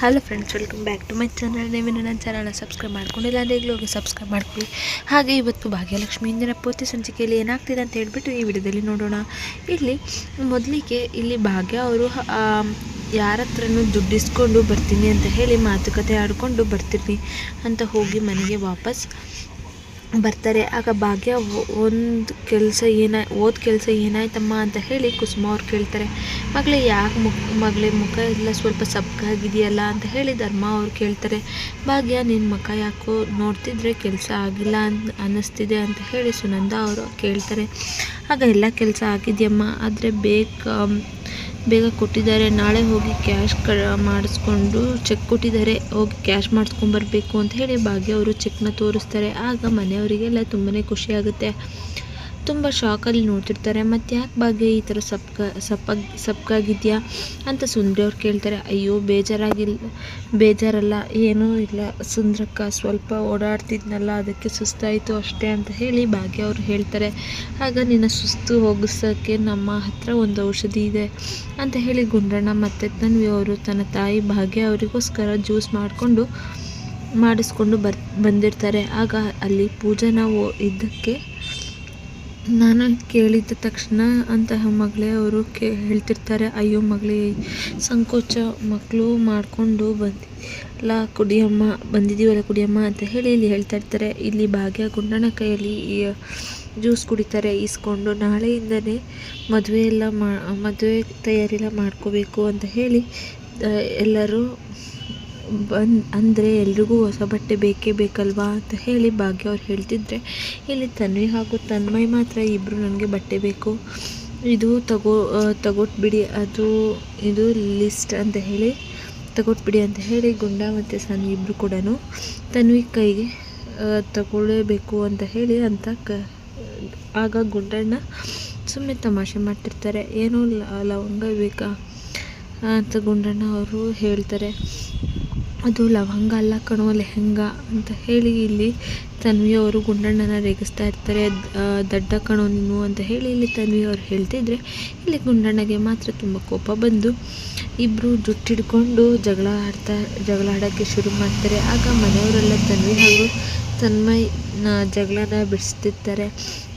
Hello friends welcome back to my channel ನೀವೇನು ನನ್ನ ಚಾನಲ್ನ ಸಬ್ಸ್ಕ್ರೈಬ್ ಮಾಡ್ಕೊಂಡಿಲ್ಲ ಅಂದರೆ ಈಗಲೂ ಹೋಗಿ ಸಬ್ಸ್ಕ್ರೈಬ್ ಮಾಡ್ಕೊಳ್ಳಿ. ಹಾಗೆ ಇವತ್ತು ಭಾಗ್ಯಲಕ್ಷ್ಮಿ ಇಂದಿನ ಪೂರ್ತಿ ಸಂಚಿಕೆಯಲ್ಲಿ ಏನಾಗ್ತಿದೆ ಅಂತ ಹೇಳಿಬಿಟ್ಟು ಈ ವಿಡಿಯೋದಲ್ಲಿ ನೋಡೋಣ. ಇಲ್ಲಿ ಮೊದಲಿಗೆ ಇಲ್ಲಿ ಭಾಗ್ಯ ಅವರು ಯಾರ ಹತ್ರನೂ ದುಡ್ಡಿಸ್ಕೊಂಡು ಬರ್ತೀನಿ ಅಂತ ಹೇಳಿ ಮಾತುಕತೆ ಆಡಿಕೊಂಡು ಬರ್ತೀನಿ ಅಂತ ಹೋಗಿ ಮನೆಗೆ ವಾಪಸ್ ಬರ್ತಾರೆ, ಆಗ ಭಾಗ್ಯ ಒಂದು ಕೆಲಸ ಏನಾಯ್ ಓದ್ ಕೆಲಸ ಏನಾಯ್ತಮ್ಮ ಅಂತ ಹೇಳಿ ಕುಸುಮ ಅವ್ರು ಕೇಳ್ತಾರೆ. ಮಗಳೇ, ಯಾಕೆ ಮುಖ ಮಗಳೇ, ಮುಖ ಎಲ್ಲ ಸ್ವಲ್ಪ ಸಪ್ಪಗಾಗಿದೆಯಲ್ಲ ಅಂತ ಹೇಳಿ ಧರ್ಮ ಅವ್ರು ಕೇಳ್ತಾರೆ. ಭಾಗ್ಯ ನಿನ್ನ ಮುಖ ಯಾಕೋ ನೋಡ್ತಿದ್ರೆ ಕೆಲಸ ಆಗಿಲ್ಲ ಅಂತ ಅನ್ನಿಸ್ತಿದೆ ಅಂತ ಹೇಳಿ ಸುನಂದ ಅವರು ಕೇಳ್ತಾರೆ. ಆಗ, ಎಲ್ಲ ಕೆಲಸ ಆಗಿದೆಯಮ್ಮ, ಆದರೆ ಬೇಗ ಬೇಗ ಕೊಟ್ಟಿದ್ದಾರೆ. ನಾಳೆ ಹೋಗಿ ಕ್ಯಾಶ್ ಕ, ಮಾಡಿಸ್ಕೊಂಡು ಚೆಕ್ ಕೊಟ್ಟಿದ್ದಾರೆ. ಹೋಗಿ ಕ್ಯಾಶ್ ಮಾಡಿಸ್ಕೊಂಬರ್ಬೇಕು ಅಂತ ಹೇಳಿ ಭಾಗ್ಯ ಅವರು ಚೆಕ್ನ ತೋರಿಸ್ತಾರೆ. ಆಗ ಮನೆಯವರಿಗೆಲ್ಲ ತುಂಬಾ ಖುಷಿಯಾಗುತ್ತೆ ತುಂಬ ಶಾಕಲ್ಲಿ ನೋಡ್ತಿರ್ತಾರೆ. ಮತ್ತು ಯಾಕೆ ಭಾಗ್ಯ ಈ ಥರ ಸಪ್ಕ ಸಪ್ಪಾಗಿ ಸಪ್ಪಗಾಗಿದೆಯಾ ಅಂತ ಸುಂದ್ರಿ ಅವ್ರು ಕೇಳ್ತಾರೆ. ಅಯ್ಯೋ ಬೇಜಾರಾಗಿಲ್ಲ ಬೇಜಾರಲ್ಲ, ಏನೂ ಇಲ್ಲ. ಸುಂದ್ರಕ್ಕ ಸ್ವಲ್ಪ ಓಡಾಡ್ತಿದ್ನಲ್ಲ, ಅದಕ್ಕೆ ಸುಸ್ತಾಯಿತು ಅಷ್ಟೇ ಅಂತ ಹೇಳಿ ಭಾಗ್ಯ ಅವರು ಹೇಳ್ತಾರೆ. ಆಗ ನಿನ್ನ ಸುಸ್ತು ಹೋಗಿಸೋಕ್ಕೆ ನಮ್ಮ ಹತ್ರ ಒಂದು ಔಷಧಿ ಇದೆ ಅಂತ ಹೇಳಿ ಗುಂಡಣ್ಣ ಮತ್ತು ತನ್ವಿ ಅವರು ತನ್ನ ತಾಯಿ ಭಾಗ್ಯ ಅವರಿಗೋಸ್ಕರ ಜ್ಯೂಸ್ ಮಾಡಿಕೊಂಡು, ಮಾಡಿಸ್ಕೊಂಡು ಬರ್, ಬಂದಿರ್ತಾರೆ. ಆಗ ಅಲ್ಲಿ ಪೂಜಾ ಇದ್ದಕ್ಕೆ ನಾನು ಕೇಳಿದ ತಕ್ಷಣ ಅಂತಹ ಮಗಳೇ ಅವರು ಕೇ, ಹೇಳ್ತಿರ್ತಾರೆ, ಅಯ್ಯೋ ಮಗಳೇ, ಸಂಕೋಚ ಮಕ್ಕಳು ಮಾಡಿಕೊಂಡು ಬಂದಿಲ್ಲ ಕುಡಿಯಮ್ಮ, ಬಂದಿದ್ದೀವಲ್ಲ ಕುಡಿಯಮ್ಮ ಅಂತ ಹೇಳಿ ಇಲ್ಲಿ ಹೇಳ್ತಾ ಇರ್ತಾರೆ. ಇಲ್ಲಿ ಭಾಗ್ಯ ಗುಂಡನ ಕೈಯಲ್ಲಿ ಜ್ಯೂಸ್ ಕುಡಿತಾರೆ, ಈಸ್ಕೊಂಡು ನಾಳೆಯಿಂದನೇ ಮದುವೆ ಎಲ್ಲ ಮಾ, ಮದುವೆ ತಯಾರಿಲ್ಲ ಮಾಡ್ಕೋಬೇಕು ಅಂತ ಹೇಳಿ ಎಲ್ಲರೂ ಬಂದು ಅಂದರೆ ಎಲ್ರಿಗೂ ಹೊಸ ಬಟ್ಟೆ ಬೇಕೇ ಬೇಕಲ್ವಾ ಅಂತ ಹೇಳಿ ಭಾಗ್ಯ ಅವ್ರು ಹೇಳ್ತಿದ್ರೆ, ಇಲ್ಲಿ ತನ್ವಿ ಹಾಗೂ ತನ್ಮಯ್ ಮಾತ್ರ ಇಬ್ಬರು ನನಗೆ ಬಟ್ಟೆ ಬೇಕು. ಇದು ತಗೋ ತಗೊಟ್ಬಿಡಿ, ಅದು, ಇದು ಲಿಸ್ಟ್ ಅಂತ ಹೇಳಿ, ತಗೊಟ್ಬಿಡಿ ಅಂತ ಹೇಳಿ ಗುಂಡ ಮತ್ತು ಸನ್ ಇಬ್ಬರು ಕೂಡ ತನ್ವಿ ಕೈಗೆ ತಗೊಳ್ಳೇಬೇಕು ಅಂತ ಹೇಳಿ ಅಂತ ಕ, ಆಗ ಗುಂಡಣ್ಣ ಸುಮ್ಮನೆ ತಮಾಷೆ ಮಾಡ್ತಿರ್ತಾರೆ. ಏನೋ ಲವಂಗ ಬೇಕಾ ಅಂತ ಗುಂಡಣ್ಣ ಅವರು ಹೇಳ್ತಾರೆ. ಅದು ಲವಂಗ ಅಲ್ಲ ಕಣೋ, ಲೆಹಂಗ ಅಂತ ಹೇಳಿ ಇಲ್ಲಿ ತನ್ವಿ ಅವರು ಗುಂಡಣ್ಣನ ರೇಗಿಸ್ತಾ ಇರ್ತಾರೆ. ದಡ್ಡ ಕಣೋ ನೀನು ಅಂತ ಹೇಳಿ ಇಲ್ಲಿ ತನ್ವಿ ಅವರು ಹೇಳ್ತಿದ್ರೆ ಇಲ್ಲಿ ಗುಂಡಣ್ಣಗೆ ಮಾತ್ರ ತುಂಬ ಕೋಪ ಬಂದು ಇಬ್ಬರು ಜುಟ್ಟಿಡ್ಕೊಂಡು ಜಗಳ ಆಡ್ತಾ, ಜಗಳ ಆಡೋಕ್ಕೆ ಶುರು ಮಾಡ್ತಾರೆ. ಆಗ ಮನೆಯವರೆಲ್ಲ ತನ್ವಿ ಹಾಗೂ ತನ್ಮಯ್ ಜಗಳನ ಬಿಡಿಸ್ತಿರ್ತಾರೆ.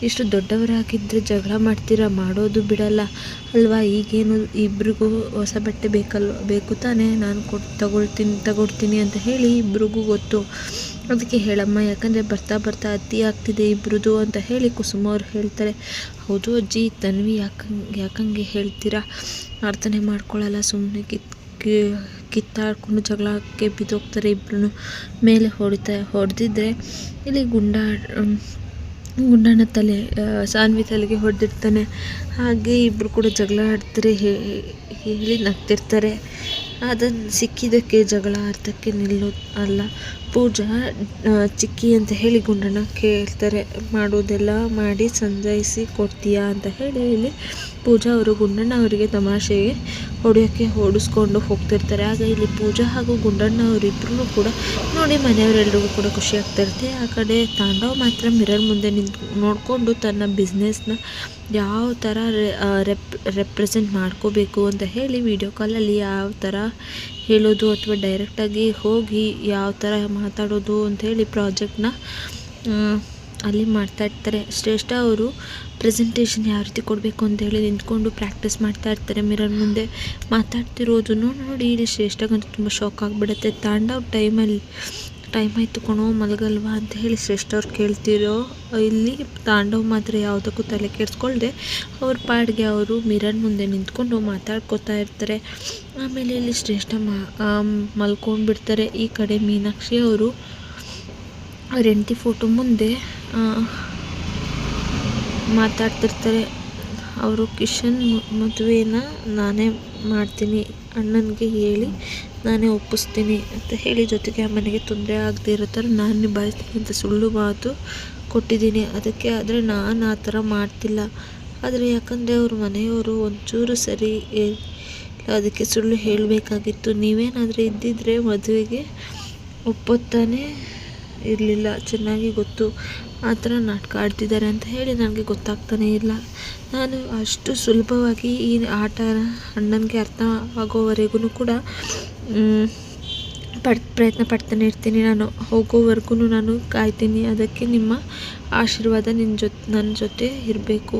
ಇಷ್ಟು ದೊಡ್ಡವರಾಗಿದ್ದರೆ ಜಗಳ ಮಾಡ್ತೀರಾ? ಮಾಡೋದು ಬಿಡಲ್ಲ ಅಲ್ವಾ? ಈಗೇನು ಇಬ್ರಿಗೂ ಹೊಸ ಬಟ್ಟೆ ಬೇಕಲ್ವ? ಬೇಕು ತಾನೇ? ನಾನು ಕೊಟ್ಟು ತಗೊಳ್ತೀನಿ, ತಗೊಡ್ತೀನಿ ಅಂತ ಹೇಳಿ ಇಬ್ರಿಗೂ ಗೊತ್ತು. ಅದಕ್ಕೆ ಹೇಳಮ್ಮ, ಯಾಕಂದರೆ ಬರ್ತಾ ಬರ್ತಾ ಅತಿ ಆಗ್ತಿದೆ ಇಬ್ರದ್ದು ಅಂತ ಹೇಳಿ ಕುಸುಮ ಅವ್ರು ಹೇಳ್ತಾರೆ. ಹೌದು ಅಜ್ಜಿ, ತನ್ವಿ ಯಾಕಂಗೆ ಯಾಕಂಗೆ ಹೇಳ್ತೀರಾ? ಅರ್ಥನೆ ಮಾಡ್ಕೊಳ್ಳಲ್ಲ ಸುಮ್ಮನೆ ಕಿತ್ ಕಿತ್ತಾಡ್ಕೊಂಡು ಜಗಳಕ್ಕೆ ಬಿದ್ದೋಗ್ತಾರೆ ಇಬ್ರೂ ಮೇಲೆ ಹೊಡಿತಾ ಹೊಡೆದಿದ್ರೆ ಇಲ್ಲಿ ಗುಂಡ ಗುಂಡನ ತಲೆ ಸಾನ್ವಿ ತಲೆಗೆ ಹೊಡೆದಿರ್ತಾನೆ. ಹಾಗೆ ಇಬ್ಬರು ಕೂಡ ಜಗಳ ಆಡ್ತಾರೆ ಹೇಳಿ ನಗ್ತಿರ್ತಾರೆ. ಅದನ್ನು ಸಿಕ್ಕಿದ್ದಕ್ಕೆ ಜಗಳ ಅರ್ಥಕ್ಕೆ ನಿಲ್ಲೋ ಅಲ್ಲ. ಪೂಜಾ ಚಿಕ್ಕಿ ಅಂತ ಹೇಳಿ ಗುಂಡಣ್ಣ ಕೇಳ್ತಾರೆ, ಮಾಡೋದೆಲ್ಲ ಮಾಡಿ ಸಂಜಾಯಿಸಿ ಕೊಡ್ತೀಯಾ? ಅಂತ ಹೇಳಿ ಇಲ್ಲಿ ಪೂಜಾ ಅವರು ಗುಂಡಣ್ಣ ಅವರಿಗೆ ತಮಾಷೆಗೆ ಹೊಡೆಯೋಕ್ಕೆ ಓಡಿಸ್ಕೊಂಡು ಹೋಗ್ತಿರ್ತಾರೆ. ಆಗ ಇಲ್ಲಿ ಪೂಜಾ ಹಾಗೂ ಗುಂಡಣ್ಣ ಅವರಿಬ್ಬರೂ ಕೂಡ ನೋಡಿ ಮನೆಯವರೆಲ್ಲರಿಗೂ ಕೂಡ ಖುಷಿ ಆಗ್ತಾ ಇರುತ್ತೆ. ಆ ಕಡೆ ತಾಂಡವ್ ಮಾತ್ರ ಮಿರರ್ ಮುಂದೆ ನಿಂತು ನೋಡಿಕೊಂಡು ತನ್ನ ಬಿಸ್ನೆಸ್ನ ಯಾವ ಥರ ರೆಪ್ ರೆಪ್ರೆಸೆಂಟ್ ಮಾಡ್ಕೋಬೇಕು ಅಂತ ಹೇಳಿ ವಿಡಿಯೋ ಕಾಲಲ್ಲಿ ಯಾವ ಥರ ಹೇಳೋದು ಅಥವಾ ಡೈರೆಕ್ಟಾಗಿ ಹೋಗಿ ಯಾವ ಥರ ಮಾತಾಡೋದು ಅಂಥೇಳಿ ಪ್ರಾಜೆಕ್ಟ್ನ ಅಲ್ಲಿ ಮಾಡ್ತಾ ಇರ್ತಾರೆ. ಶ್ರೇಷ್ಠ ಅವರು ಪ್ರೆಸೆಂಟೇಷನ್ ಯಾವ ರೀತಿ ಕೊಡಬೇಕು ಅಂತೇಳಿ ನಿಂತ್ಕೊಂಡು ಪ್ರಾಕ್ಟೀಸ್ ಮಾಡ್ತಾ ಇರ್ತಾರೆ. ಮಿರರ್ ಮುಂದೆ ಮಾತಾಡ್ತಿರೋದನ್ನು ನೋಡಿ ಇಲ್ಲಿ ಶ್ರೇಷ್ಠಗಂತೂ ತುಂಬ ಶಾಕ್ ಆಗಿಬಿಡುತ್ತೆ. ತಾಂಡವ್ ಟೈಮಲ್ಲಿ ಟೈಮ್ ಆಯಿತು ಕಣೋ, ಮಲಗಲ್ವಾ ಅಂತ ಹೇಳಿ ಶ್ರೇಷ್ಠ ಅವ್ರು ಕೇಳ್ತಿರೋ, ಇಲ್ಲಿ ತಾಂಡವ್ ಮಾತ್ರ ಯಾವುದಕ್ಕೂ ತಲೆ ಕೆಡಿಸ್ಕೊಳ್ದೆ. ಅವ್ರ ಪಾಡಿಗೆ ಅವರು ಮಿರರ್ ಮುಂದೆ ನಿಂತ್ಕೊಂಡು ಮಾತಾಡ್ಕೋತಾ ಇರ್ತಾರೆ. ಆಮೇಲೆ ಇಲ್ಲಿ ಶ್ರೇಷ್ಠ ಮಲ್ಕೊಂಡ್ಬಿಡ್ತಾರೆ. ಈ ಕಡೆ ಮೀನಾಕ್ಷಿ ಅವರು ಅವ್ರ ಹೆಂಡತಿ ಫೋಟೋ ಮುಂದೆ ಮಾತಾಡ್ತಿರ್ತಾರೆ. ಅವರು ಕಿಶನ್ ಮದುವೆನ ನಾನೇ ಮಾಡ್ತೀನಿ. ಅಣ್ಣನಿಗೆ ಹೇಳಿ ನಾನೇ ಒಪ್ಪಿಸ್ತೀನಿ ಅಂತ ಹೇಳಿ ಜೊತೆಗೆ ಆ ಮನೆಗೆ ತೊಂದರೆ ಆಗದೇ ಇರೋ ಥರ ನಾನು ನಿಭಾಯಿಸ್ತೀನಿ ಅಂತ ಸುಳ್ಳು ಮಾತು ಕೊಟ್ಟಿದ್ದೀನಿ. ಅದಕ್ಕೆ ಆದರೆ ನಾನು ಆ ಥರ ಮಾಡ್ತಿಲ್ಲ. ಆದರೆ ಯಾಕಂದರೆ ಅವ್ರ ಮನೆಯವರು ಒಂಚೂರು ಸರಿ ಅದಕ್ಕೆ ಸುಳ್ಳು ಹೇಳಬೇಕಾಗಿತ್ತು. ನೀವೇನಾದರೂ ಇದ್ದಿದ್ದರೆ ಮದುವೆಗೆ ಒಪ್ಪುತ್ತಾನೆ ಇರಲಿಲ್ಲ. ಚೆನ್ನಾಗಿ ಗೊತ್ತು. ಆ ಥರ ನಾಟಕ ಆಡ್ತಿದ್ದಾರೆ ಅಂತ ಹೇಳಿ ನನಗೆ ಗೊತ್ತಾಗ್ತಾನೇ ಇಲ್ಲ. ನಾನು ಅಷ್ಟು ಸುಲಭವಾಗಿ ಈ ಆಟ ಅಣ್ಣನಿಗೆ ಅರ್ಥ ಆಗೋವರೆಗೂ ಕೂಡ ಪಡ್ ಪ್ರಯತ್ನ ಪಡ್ತಾನೆ ಇರ್ತೀನಿ ನಾನು. ಹೋಗೋವರೆಗೂ ನಾನು ಕಾಯ್ತೀನಿ. ಅದಕ್ಕೆ ನಿಮ್ಮ ಆಶೀರ್ವಾದ ನಿನ್ನ ಜೊತೆ ನನ್ನ ಜೊತೆ ಇರಬೇಕು.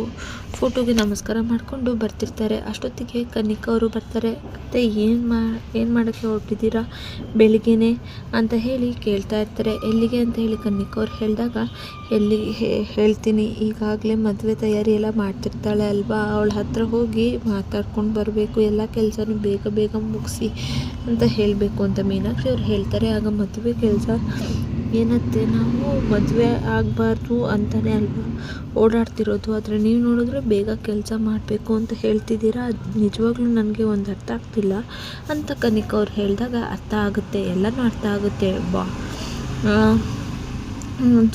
ಫೋಟೋಗೆ ನಮಸ್ಕಾರ ಮಾಡಿಕೊಂಡು ಬರ್ತಿರ್ತಾರೆ. ಅಷ್ಟೊತ್ತಿಗೆ ಕನಿಕಾ ಅವರು ಬರ್ತಾರೆ. ಮತ್ತು ಏನು ಮಾ, ಏನು ಮಾಡೋಕ್ಕೆ ಹೊರಟಿದ್ದೀರಾ? ಬೆಳಿಗ್ಗೆನೆ? ಅಂತ ಹೇಳಿ ಕೇಳ್ತಾ ಇರ್ತಾರೆ. ಎಲ್ಲಿಗೆ? ಅಂತ ಹೇಳಿ ಕನಿಕಾ ಅವ್ರು ಹೇಳಿದಾಗ, ಎಲ್ಲಿ ಹೇಳ್ತೀನಿ. ಈಗಾಗಲೇ ಮದುವೆ ತಯಾರಿ ಎಲ್ಲ ಮಾಡ್ತಿರ್ತಾಳೆ ಅಲ್ವಾ? ಅವಳ ಹತ್ರ ಹೋಗಿ ಮಾತಾಡ್ಕೊಂಡು ಬರಬೇಕು. ಎಲ್ಲ ಕೆಲಸನೂ ಬೇಗ ಬೇಗ ಮುಗಿಸಿ, ಅಂತ ಹೇಳಬೇಕು ಅಂತ ಮೀನಾಕ್ಷಿ ಅವ್ರು ಹೇಳ್ತಾರೆ. ಆಗ ಮದುವೆ ಕೆಲಸ ಏನತ್ತೆ ನಾವು ಮದುವೆ ಆಗಬಾರ್ದು ಅಂತಲೇ ಅಲ್ವಾ? ಓಡಾಡ್ತಿರೋದು. ಆದರೆ ನೀವು ನೋಡಿದ್ರೆ ಬೇಗ ಕೆಲಸ ಮಾಡಬೇಕು ಅಂತ ಹೇಳ್ತಿದ್ದೀರಾ. ಅದು ನಿಜವಾಗ್ಲೂ ನನಗೆ ಒಂದು ಅರ್ಥ ಆಗ್ತಿಲ್ಲ ಅಂತ ಕನಿಕ ಅವ್ರು ಹೇಳಿದಾಗ ಅರ್ಥ ಆಗುತ್ತೆ, ಎಲ್ಲನೂ ಅರ್ಥ ಆಗುತ್ತೆ. ಬಾ.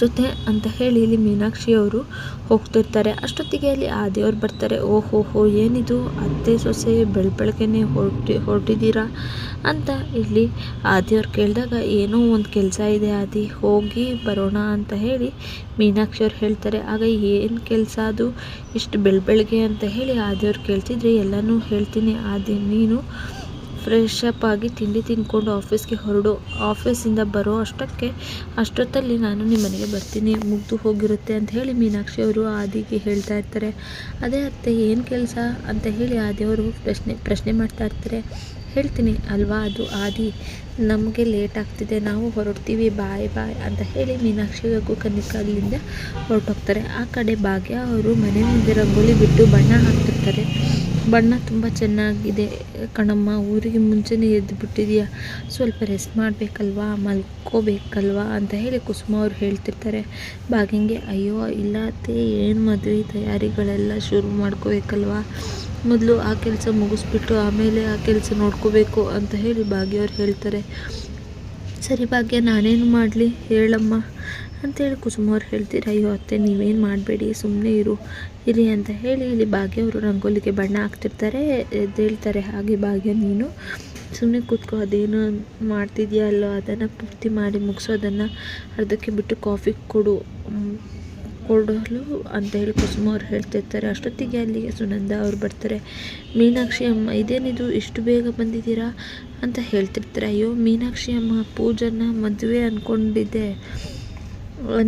ಜೊತೆ ಅಂತ ಹೇಳಿ ಇಲ್ಲಿ ಮೀನಾಕ್ಷಿ ಅವರು ಹೋಗ್ತಿರ್ತಾರೆ. ಅಷ್ಟೊತ್ತಿಗೆ ಅಲ್ಲಿ ಆದಿಯವ್ರು ಬರ್ತಾರೆ. ಓಹೋಹೋ ಏನಿದು? ಅತ್ತೆ ಸೊಸೆ ಬೆಳ ಬೆಳಗ್ಗೆನೆ ಹೊರಟಿ, ಹೊರಟಿದ್ದೀರಾ? ಅಂತ ಇಲ್ಲಿ ಆದಿಯವ್ರು ಕೇಳಿದಾಗ, ಏನೋ ಒಂದು ಕೆಲಸ ಇದೆ ಆದಿ, ಹೋಗಿ ಬರೋಣ ಅಂತ ಹೇಳಿ ಮೀನಾಕ್ಷಿ ಅವ್ರು ಹೇಳ್ತಾರೆ. ಆಗ ಏನು ಕೆಲಸ ಅದು? ಇಷ್ಟು ಬೆಳ ಬೆಳಗ್ಗೆ ಅಂತ ಹೇಳಿ ಆದಿಯವ್ರು ಕೇಳ್ತಿದ್ರೆ, ಎಲ್ಲನೂ ಹೇಳ್ತೀನಿ ಆದಿ, ನೀನು ಫ್ರೆಶ್ ಅಪ್ ಆಗಿ ತಿಂಡಿ ತಿಂದ್ಕೊಂಡು ಆಫೀಸ್ಗೆ ಹೊರಡು. ಆಫೀಸಿಂದ ಬರೋ ಅಷ್ಟಕ್ಕೆ, ಅಷ್ಟೊತ್ತಲ್ಲಿ ನಾನು ನಿಮ್ಮ ಮನೆಗೆ ಬರ್ತೀನಿ. ಮುಗ್ದು ಹೋಗಿರುತ್ತೆ ಅಂತ ಹೇಳಿ ಮೀನಾಕ್ಷಿ ಅವರು ಆದಿಗೆ ಹೇಳ್ತಾ ಇರ್ತಾರೆ. ಅದೇ ಅತ್ತೆ, ಏನು ಕೆಲಸ? ಅಂತ ಹೇಳಿ ಆದಿಯವರು ಪ್ರಶ್ನೆ ಪ್ರಶ್ನೆ ಮಾಡ್ತಾ ಇರ್ತಾರೆ. ಹೇಳ್ತೀನಿ ಅಲ್ವಾ ಅದು ಆದಿ? ನಮಗೆ ಲೇಟ್ ಆಗ್ತಿದೆ, ನಾವು ಹೊರಡ್ತೀವಿ, ಬಾಯ್ ಬಾಯ್ ಅಂತ ಹೇಳಿ ಮೀನಾಕ್ಷಿ ಹಾಗೂ ಕನ್ನಿಕಾ ಹೊರಟೋಗ್ತಾರೆ. ಆ ಕಡೆ ಭಾಗ್ಯ ಅವರು ಮನೆ ಮುಂದೆ ರಂಗೋಲಿ ಬಿಟ್ಟು ಬಣ್ಣ ಹಾಕ್ತಿರ್ತಾರೆ. ಬಣ್ಣ ತುಂಬ ಚೆನ್ನಾಗಿದೆ ಕಣಮ್ಮ, ಊರಿಗೆ ಮುಂಚೆನೇ ಎದ್ದು ಬಿಟ್ಟಿದೆಯಾ ಸ್ವಲ್ಪ ರೆಸ್ಟ್ ಮಾಡಬೇಕಲ್ವಾ? ಮಲ್ಕೋಬೇಕಲ್ವಾ? ಅಂತ ಹೇಳಿ ಕುಸುಮ ಅವ್ರು ಹೇಳ್ತಿರ್ತಾರೆ. ಬಾಗಿಂಗೆ, ಅಯ್ಯೋ, ಇಲ್ಲ ಅತ್ತೆ, ಏನು ಮದುವೆ ತಯಾರಿಗಳೆಲ್ಲ ಶುರು ಮಾಡ್ಕೋಬೇಕಲ್ವಾ? ಮೊದಲು ಆ ಕೆಲಸ ಮುಗಿಸ್ಬಿಟ್ಟು ಆಮೇಲೆ ಆ ಕೆಲಸ ನೋಡ್ಕೋಬೇಕು, ಅಂತ ಹೇಳಿ ಭಾಗ್ಯ ಅವ್ರು ಹೇಳ್ತಾರೆ. ಸರಿ ಭಾಗ್ಯ, ನಾನೇನು ಮಾಡಲಿ? ಹೇಳಮ್ಮ. ಅಂತೇಳಿ ಕುಸುಮವ್ರು ಹೇಳ್ತೀರ, ಅಯ್ಯೋ ಅತ್ತೆ ನೀವೇನು ಮಾಡಬೇಡಿ ಸುಮ್ಮನೆ ಇರು, ಇರಿ ಅಂತ ಹೇಳಿ ಇಲ್ಲಿ ಭಾಗ್ಯ ಅವರು ರಂಗೋಲಿಗೆ ಬಣ್ಣ ಹಾಕ್ತಿರ್ತಾರೆ, ಎದ್ದೇಳ್ತಾರೆ, ಹಾಗೆ ಭಾಗ್ಯ ನೀನು ಸುಮ್ಮನೆ ಕೂತ್ಕೋ, ಅದೇನು ಮಾಡ್ತಿದ್ಯಲ್ಲೋ ಅದನ್ನು ಪೂರ್ತಿ ಮಾಡಿ ಮುಗಿಸೋದನ್ನು ಅರ್ಧಕ್ಕೆ ಬಿಟ್ಟು ಕಾಫಿ ಕೊಡು ಕೊಡಲು ಅಂತ ಹೇಳಿ ಕುಸುಮ ಅವ್ರು ಹೇಳ್ತಿರ್ತಾರೆ. ಅಷ್ಟೊತ್ತಿಗೆ ಅಲ್ಲಿಗೆ ಸುನಂದ ಅವ್ರು ಬರ್ತಾರೆ. ಮೀನಾಕ್ಷಿ ಅಮ್ಮ, ಇದೇನಿದು, ಇಷ್ಟು ಬೇಗ ಬಂದಿದ್ದೀರಾ? ಅಂತ ಹೇಳ್ತಿರ್ತಾರೆ. ಅಯ್ಯೋ, ಮೀನಾಕ್ಷಿ ಅಮ್ಮ ಪೂಜನ್ನ ಮದುವೆ ಅಂದ್ಕೊಂಡಿದ್ದೆ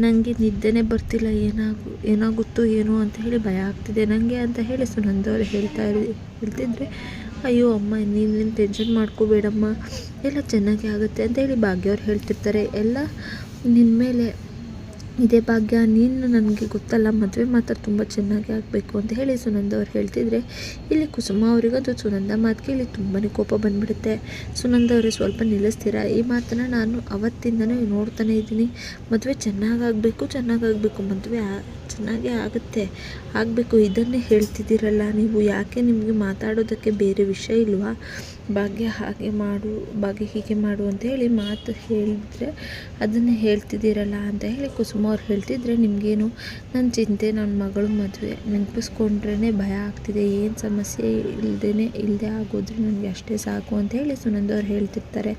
ನನಗೆ ನಿದ್ದೆನೇ ಬರ್ತಿಲ್ಲ, ಏನಾಗು, ಏನಾಗುತ್ತೋ ಏನೋ ಅಂತ ಹೇಳಿ ಭಯ ಆಗ್ತಿದೆ. ನನಗೆ ಅಂತ ಹೇಳಿ ಸುನಂದವ್ರು ಹೇಳ್ತಾ ಹೇಳ್ತಿದ್ರೆ, ಅಯ್ಯೋ ಅಮ್ಮ ನೀನೇನು ಟೆನ್ಷನ್ ಮಾಡ್ಕೋಬೇಡಮ್ಮ, ಎಲ್ಲ ಚೆನ್ನಾಗೇ ಆಗುತ್ತೆ ಅಂತ ಹೇಳಿ ಭಾಗ್ಯವ್ರು ಹೇಳ್ತಿರ್ತಾರೆ. ಎಲ್ಲ ನಿನ್ನ ಮೇಲೆ ಇದೇ ಭಾಗ್ಯ, ನೀನು ನನಗೆ ಗೊತ್ತಲ್ಲ, ಮದುವೆ ಮಾತ್ರ ತುಂಬ ಚೆನ್ನಾಗಿ ಆಗಬೇಕು ಅಂತ ಹೇಳಿ ಸುನಂದ ಅವ್ರು ಹೇಳ್ತಿದ್ರೆ. ಇಲ್ಲಿ ಕುಸುಮ ಅವರಿಗದು ಸುನಂದ ಮಾತಿಗೆ ಕೇಳಿ ತುಂಬಾ ಕೋಪ ಬಂದ್ಬಿಡುತ್ತೆ. ಸುನಂದ ಅವರು, ಸ್ವಲ್ಪ ನಿಲ್ಲಿಸ್ತೀರಾ? ಈ ಮಾತನ್ನು ನಾನು ಅವತ್ತಿಂದನೂ ನೋಡ್ತಾನೆ ಇದ್ದೀನಿ. ಮದುವೆ ಚೆನ್ನಾಗಾಗಬೇಕು ಚೆನ್ನಾಗಾಗಬೇಕು ಮದುವೆ ಚೆನ್ನಾಗೇ ಆಗುತ್ತೆ. ಆಗಬೇಕು, ಇದನ್ನೇ ಹೇಳ್ತಿದ್ದೀರಲ್ಲ ನೀವು. ಯಾಕೆ ನಿಮಗೆ ಮಾತಾಡೋದಕ್ಕೆ ಬೇರೆ ವಿಷಯ ಇಲ್ವಾ? ಭಾಗ್ಯ ಹಾಗೆ ಮಾಡು, ಭಾಗ್ಯ ಹೀಗೆ ಮಾಡು ಅಂತ ಹೇಳಿ ಮಾತು ಹೇಳಿದರೆ, ಅದನ್ನು ಹೇಳ್ತಿದ್ದೀರಲ್ಲ ಅಂತ ಹೇಳಿ ಕುಸುಮ ಅವ್ರು ಹೇಳ್ತಿದ್ರೆ ನಿಮಗೇನು ನನ್ನ ಚಿಂತೆ ನನ್ನ ಮಗಳು ಮದುವೆ ನೆನಪಿಸ್ಕೊಂಡ್ರೇ ಭಯ ಆಗ್ತಿದೆ, ಏನು ಸಮಸ್ಯೆ ಇಲ್ಲದೇ ಇಲ್ಲದೆ ಆಗೋದ್ರೆ ನನಗೆ ಅಷ್ಟೇ ಸಾಕು ಅಂತ ಹೇಳಿ ಸುನಂದವ್ರು ಹೇಳ್ತಿರ್ತಾರೆ.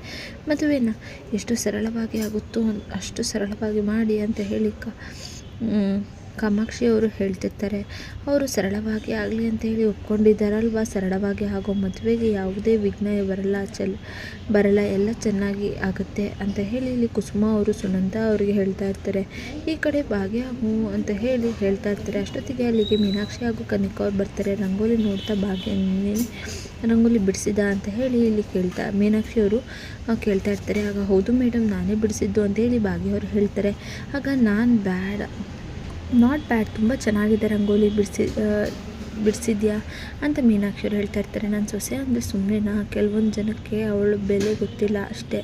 ಮದುವೆನ ಎಷ್ಟು ಸರಳವಾಗಿ ಆಗುತ್ತೋ, ಅಷ್ಟು ಸರಳವಾಗಿ ಮಾಡಿ ಅಂತ ಹೇಳಿ ಕ ಕಾಮಾಕ್ಷಿ ಅವರು ಹೇಳ್ತಿರ್ತಾರೆ, ಅವರು ಸರಳವಾಗಿ ಆಗಲಿ ಅಂತ ಹೇಳಿ ಒಪ್ಕೊಂಡಿದ್ದಾರಲ್ವ? ಸರಳವಾಗಿ ಆಗೋ ಮದುವೆಗೆ ಯಾವುದೇ ವಿಘ್ನ ಬರಲ್ಲ, ಚಲ್, ಬರಲ್ಲ, ಎಲ್ಲ ಚೆನ್ನಾಗಿ ಆಗುತ್ತೆ ಅಂತ ಹೇಳಿ ಇಲ್ಲಿ ಕುಸುಮ ಅವರು ಸುನಂದ ಅವರಿಗೆ ಹೇಳ್ತಾ ಇರ್ತಾರೆ. ಈ ಕಡೆ ಭಾಗ್ಯ ಹ್ಞೂ ಅಂತ ಹೇಳಿ ಹೇಳ್ತಾ ಇರ್ತಾರೆ. ಅಷ್ಟೊತ್ತಿಗೆ ಅಲ್ಲಿಗೆ ಮೀನಾಕ್ಷಿ ಹಾಗೂ ಕನಿಕ ಅವ್ರು ಬರ್ತಾರೆ. ರಂಗೋಲಿ ನೋಡ್ತಾ ಭಾಗ್ಯ ರಂಗೋಲಿ ಬಿಡಿಸಿದ? ಅಂತ ಹೇಳಿ ಇಲ್ಲಿ ಕೇಳ್ತಾ, ಮೀನಾಕ್ಷಿ ಅವರು ಕೇಳ್ತಾ ಇರ್ತಾರೆ. ಆಗ ಹೌದು ಮೇಡಮ್ ನಾನೇ ಬಿಡಿಸಿದ್ದು ಅಂತ ಹೇಳಿ ಭಾಗ್ಯ ಅವರು ಹೇಳ್ತಾರೆ. ಆಗ ನಾನು ಬ್ಯಾಡ ನಾಟ್ ಬ್ಯಾಡ್ ತುಂಬ ಚೆನ್ನಾಗಿದೆ ರಂಗೋಲಿ ಬಿಡಿಸಿ ಬಿಡಿಸಿದ್ಯಾ? ಅಂತ ಮೀನಾಕ್ಷಿ ಹೇಳ್ತಾ ಇರ್ತಾರೆ. ನನ್ನ ಸೊಸೆ ಅಂದರೆ ಸುಮ್ಮನೆನಾ ಕೆಲವೊಂದು ಜನಕ್ಕೆ ಅವಳು ಬೆಲೆ ಗೊತ್ತಿಲ್ಲ ಅಷ್ಟೇ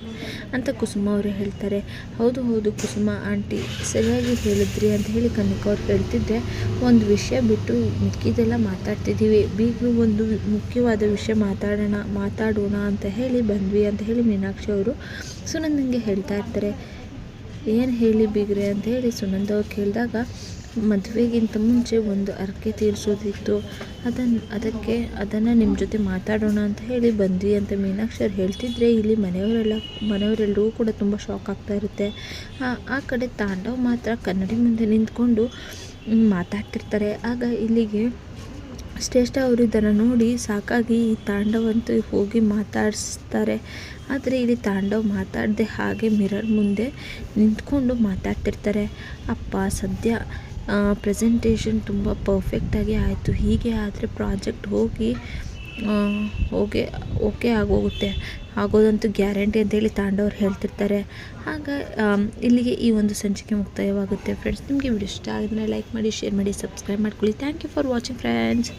ಅಂತ ಕುಸುಮ ಅವರು ಹೇಳ್ತಾರೆ. ಹೌದು ಹೌದು ಕುಸುಮ ಆಂಟಿ, ಸರಿಯಾಗಿ ಹೇಳಿದ್ರಿ ಅಂತ ಹೇಳಿ ಕನಿಕ ಅವ್ರು ಹೇಳ್ತಿದ್ದೆ ಒಂದು ವಿಷಯ ಬಿಟ್ಟು ಮಿಕ್ಕಿದೆಲ್ಲ ಮಾತಾಡ್ತಿದ್ದೀವಿ. ಬೀಗರು ಒಂದು ಮುಖ್ಯವಾದ ವಿಷಯ ಮಾತಾಡೋಣ ಮಾತಾಡೋಣ ಅಂತ ಹೇಳಿ ಬಂದ್ವಿ ಅಂತ ಹೇಳಿ ಮೀನಾಕ್ಷಿ ಅವರು ಸುನಂದಂಗೆ ಹೇಳ್ತಾ ಇರ್ತಾರೆ. ಏನು ಹೇಳಿ ಬೀಗ್ರೆ ಅಂತ ಹೇಳಿ ಸುನಂದ ಅವ್ರು ಕೇಳಿದಾಗ ಮದುವೆಗಿಂತ ಮುಂಚೆ ಒಂದು ಹರಕೆ ತೀರಿಸೋದಿತ್ತು. ಅದನ್ನು ಅದಕ್ಕೆ ಅದನ್ನು ನಿಮ್ಮ ಜೊತೆ ಮಾತಾಡೋಣ ಅಂತ ಹೇಳಿ ಬಂದ್ವಿ ಅಂತ ಮೀನಾಕ್ಷಿ ಹೇಳ್ತಿದ್ರೆ ಇಲ್ಲಿ ಮನೆಯವರೆಲ್ಲ, ಮನೆಯವರೆಲ್ಲರೂ ಕೂಡ ತುಂಬ ಶಾಕ್ ಆಗ್ತಾ ಇರುತ್ತೆ. ಆ ಕಡೆ ತಾಂಡವ್ ಮಾತ್ರ ಕನ್ನಡಿ ಮುಂದೆ ನಿಂತ್ಕೊಂಡು ಮಾತಾಡ್ತಿರ್ತಾರೆ. ಆಗ ಇಲ್ಲಿಗೆ ಶ್ರೇಷ್ಠ ಅವರು ಇದನ್ನು ನೋಡಿ ಸಾಕಾಗಿ ಈ ತಾಂಡವಂತೂ ಹೋಗಿ ಮಾತಾಡಿಸ್ತಾರೆ. ಆದರೆ ಇಲ್ಲಿ ತಾಂಡವ್ ಮಾತಾಡದೆ ಹಾಗೆ ಮಿರರ್ ಮುಂದೆ ನಿಂತ್ಕೊಂಡು ಮಾತಾಡ್ತಿರ್ತಾರೆ. ಅಪ್ಪ, ಸದ್ಯ ಪ್ರೆಸೆಂಟೇಷನ್ ತುಂಬ ಪರ್ಫೆಕ್ಟಾಗಿ ಆಯಿತು. ಹೀಗೆ ಆದರೆ ಪ್ರಾಜೆಕ್ಟ್ ಹೋಗಿ ಓಕೆ ಓಕೆ ಆಗೋಗುತ್ತೆ. ಆಗೋದಂತೂ ಗ್ಯಾರಂಟಿ ಅಂತೇಳಿ ತಾಂಡವ್ರು ಹೇಳ್ತಿರ್ತಾರೆ. ಆಗ ಇಲ್ಲಿಗೆ ಈ ಒಂದು ಸಂಚಿಕೆ ಮುಕ್ತಾಯವಾಗುತ್ತೆ. ಫ್ರೆಂಡ್ಸ್ ನಿಮಗೆ ವಿಡಿಯೋ ಇಷ್ಟ ಆಗಿದ್ರೆ ಲೈಕ್ ಮಾಡಿ ಶೇರ್ ಮಾಡಿ ಸಬ್ಸ್ಕ್ರೈಬ್ ಮಾಡ್ಕೊಳ್ಳಿ. Thank you for watching friends